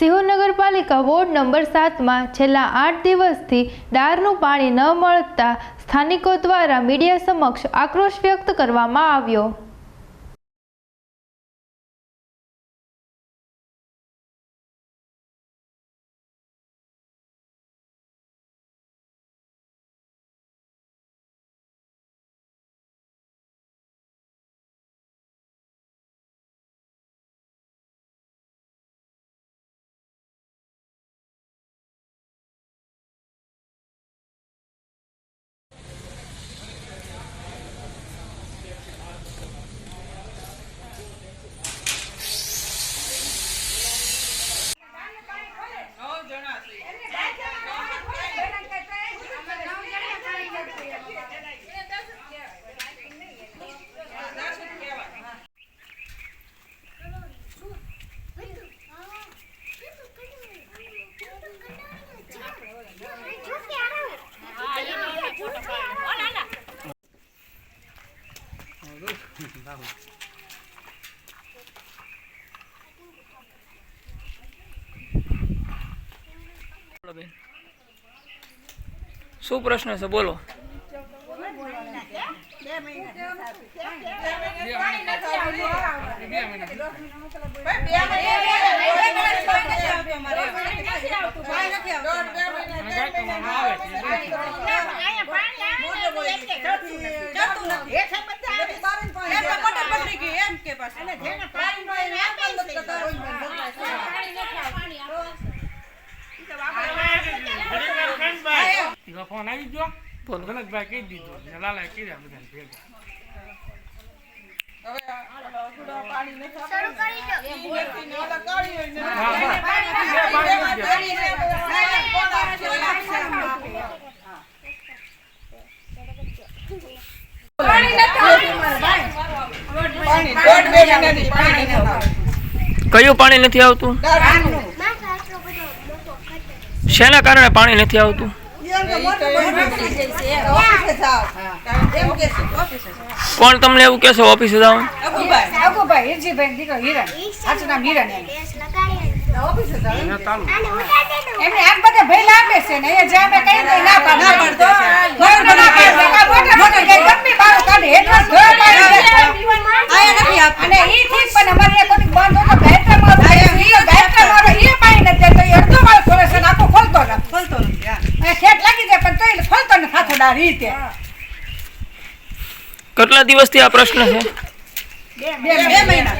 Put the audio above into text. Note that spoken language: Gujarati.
સિહોર નગરપાલિકા વોર્ડ નંબર સાતમાં છેલ્લા આઠ દિવસથી ડારનું પાણી ન મળતા સ્થાનિકો દ્વારા મીડિયા સમક્ષ આક્રોશ વ્યક્ત કરવામાં આવ્યો. બોલો શું પ્રશ્ન છે બોલો એનો ફોન આવી ગયો બોલો ગલતભાઈ કહી દીધું ને લાલાએ કીધા બધાને ભેગા હા, કયું પાણી નથી આવતું? શેના કારણે પાણી નથી આવતું? કોણ તમને એવું કહેશે ઓફિસે જવાનું? અગુભાઈ હિરજીભાઈ હેઠળ આમ બધા. ભેલા આપે ને ના ના ઘર. અને ઈ થી પણ અમારે એક વખત બંધ હતો ગાયત્રીમાં હતો. ઈ ગાયત્રીમાં માં ઈ પાણી નથી તો અડધો વાળો ખોલે છે ને આખો ખોલતો નથી. આ ઠેઠ લાગી જાય પણ તોય ખોલતો ન હાથો ડા રીતે. કેટલા દિવસથી આ પ્રશ્ન છે? બે મહિના.